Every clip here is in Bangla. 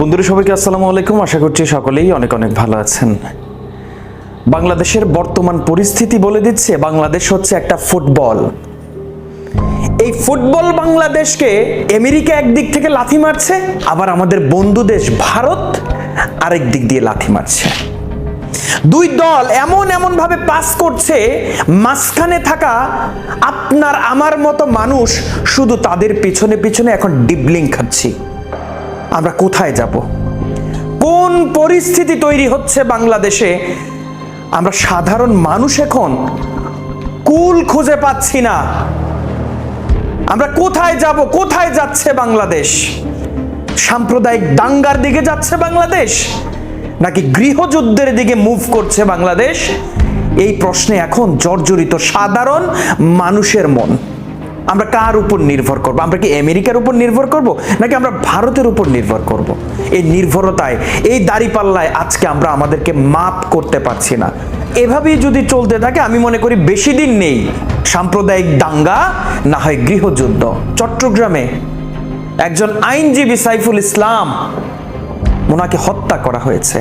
বন্ধুরা, সবাইকে আসসালামু আলাইকুম। আশা করছি সকলেই অনেক অনেক ভালো আছেন। বাংলাদেশের বর্তমান পরিস্থিতি বলে দিচ্ছে, বাংলাদেশ হচ্ছে একটা ফুটবল। এই ফুটবল বাংলাদেশকে আমেরিকা একদিক থেকে লাথি মারছে, আবার আমাদের বন্ধু দেশ ভারত আরেক দিক দিয়ে লাথি মারছে। দুই দল এমন এমন ভাবে পাস করছে, মাঝখানে থাকা আপনার আমার মতো মানুষ শুধু তাদের পিছনে পিছনে এখন ডিবলিং খাচ্ছি। আমরা কোথায় যাব? কোন পরিস্থিতি তৈরি হচ্ছে বাংলাদেশে? আমরা সাধারণ মানুষ এখন কুল খুঁজে পাচ্ছি না। আমরা কোথায় যাব, কোথায় যাচ্ছে বাংলাদেশ? সাম্প্রদায়িক দাঙ্গার দিকে যাচ্ছে বাংলাদেশ? নাকি গৃহযুদ্ধের দিকে মুভ করছে বাংলাদেশ? এই প্রশ্নে এখন জর্জরিত সাধারণ মানুষের মন। আমরা কার উপর নির্ভর করব? আমরা কি আমেরিকার উপর নির্ভর করব? নাকি আমরা ভারতের উপর নির্ভর করব? এই নির্ভরতায়, এই দাড়িপাল্লায় আজকে আমরা আমাদেরকে মাপ করতে পারছি না। এভাবেই যদি চলতে থাকে, আমি মনে করি বেশি দিন নেই। সাম্প্রদায়িক দাঙ্গা, না হয় গৃহযুদ্ধ। চট্টগ্রামে একজন আইনজীবী সাইফুল ইসলাম ওনাকে হত্যা করা হয়েছে।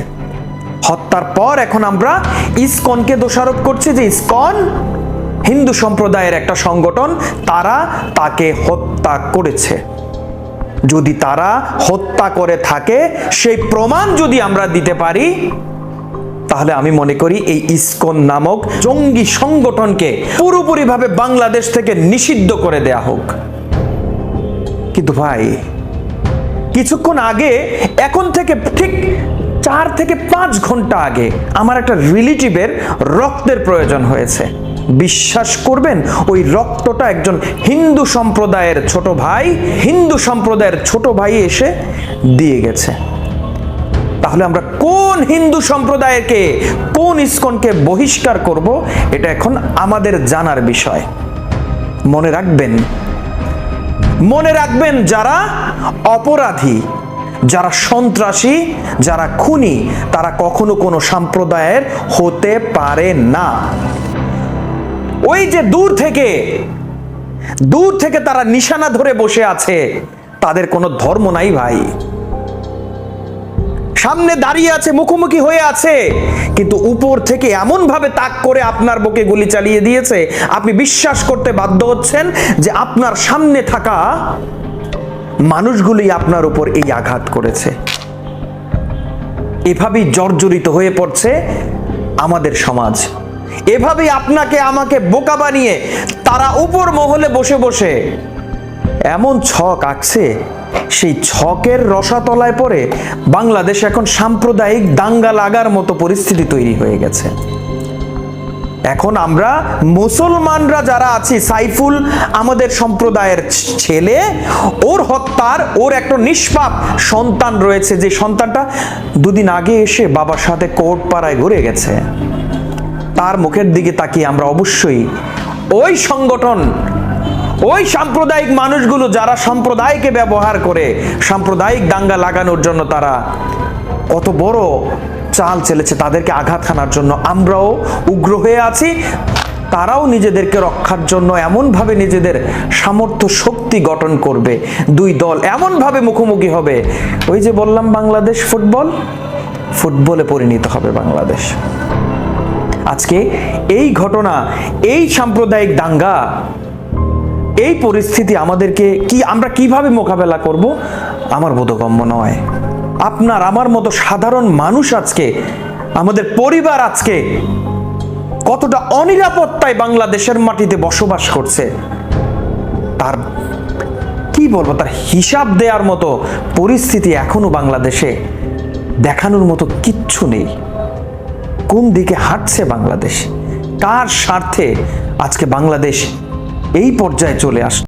হত্যার পর এখন আমরা ইসকনকে দোষারোপ করছি যে ইসকন হিন্দু সম্প্রদায়ের একটা সংগঠন, তারা তাকে হত্যা করেছে। যদি তারা হত্যা করে থাকে, সেই প্রমাণ যদি আমরা দিতে পারি, তাহলে আমি মনে করি এই ইসকন নামক জঙ্গি সংগঠনকে পুরোপুরিভাবে বাংলাদেশ থেকে নিষিদ্ধ করে দেয়া হোক। কিন্তু ভাই, কিছুক্ষণ আগে, এখন থেকে ঠিক চার থেকে পাঁচ ঘণ্টা আগে, আমার একটা রিলেটিভের রক্তের প্রয়োজন হয়েছে। বিশ্বাস করবেন? ওই রক্তটা একজন হিন্দু সম্প্রদায়ের ছোট ভাই, হিন্দু সম্প্রদায়ের ছোট ভাই এসে দিয়ে গেছে। তাহলে আমরা কোন হিন্দু সম্প্রদায়কে, কোন ইস্কনকে বহিষ্কার করব? এটা এখন আমাদের জানার বিষয়। মনে রাখবেন মনে রাখবেন যারা অপরাধী, যারা সন্ত্রাসী, যারা খুনি, তারা কখনো কোনো সম্প্রদায়ের হতে পারে না। ওই যে দূর থেকে দূর থেকে তারা নিশানা ধরে বসে আছে, তাদের কোনো ধর্ম নাই ভাই। সামনে দাঁড়িয়ে আছে, মুখোমুখি হয়ে আছে, কিন্তু উপর থেকে এমন ভাবে তাক করে আপনার বুকে গুলি চালিয়ে দিয়েছে, আপনি বিশ্বাস করতে বাধ্য হচ্ছেন যে আপনার সামনে থাকা মানুষগুলি আপনার উপর এই আঘাত করেছে। এভাবেই জর্জরিত হয়ে পড়ছে আমাদের সমাজ। এভাবেই আপনাকে, আমাকে বোকা বানিয়ে তারা উপর মহলে বসে বসে। এমন ছক আঁকছে, সেই ছকের রসাতলায় পড়ে বাংলাদেশ এখন সাম্প্রদায়িক দাঙ্গা লাগার মতো পরিস্থিতি তৈরি হয়ে গেছে। এখন আমরা মুসলমানরা যারা আছি, সাইফুল আমাদের সম্প্রদায়ের ছেলে, ওর হত্যার, ওর একটা নিষ্পাপ সন্তান রয়েছে, যে সন্তানটা দুদিন আগে এসে বাবার সাথে কোর্ট পাড়ায় ঘুরে গেছে। তার মুখের দিকে তাকিয়ে আমরা অবশ্যই ওই সংগঠন, ওই সাম্প্রদায়িক মানুষগুলো যারা সম্প্রদায়কে ব্যবহার করে, সাম্প্রদায়িক দাঙ্গা লাগানোর জন্য তারা কত বড় চাল চেলেছে তাদেরকে আঘাত হানার জন্য। আমরাও উগ্র হয়ে আছি, তারাও নিজেদেরকে রক্ষার জন্য এমনভাবে নিজেদের সামর্থ্য শক্তি গঠন করবে। দুই দল এমনভাবে মুখোমুখি হবে। ওই যে বললাম বাংলাদেশ ফুটবল, ফুটবলে পরিণত হবে বাংলাদেশ। আজকে এই ঘটনা, এই সাম্প্রদায়িক দাঙ্গা, এই পরিস্থিতি আমাদেরকে কি, আমরা কীভাবে মোকাবেলা করব? আমার বোধগম্য নয়। আপনার, আমার মতো সাধারণ মানুষ আজকে, আমাদের পরিবার আজকে কতটা অনিরাপত্তায় বাংলাদেশের মাটিতে বসবাস করছে, তার, কি বলব, তার হিসাব দেওয়ার মতো পরিস্থিতি এখনও বাংলাদেশে দেখানোর মতো কিচ্ছু নেই। কোন দিকে হাঁটছে বাংলাদেশ? কার স্বার্থে আজকে বাংলাদেশ এই পর্যায়ে চলে আস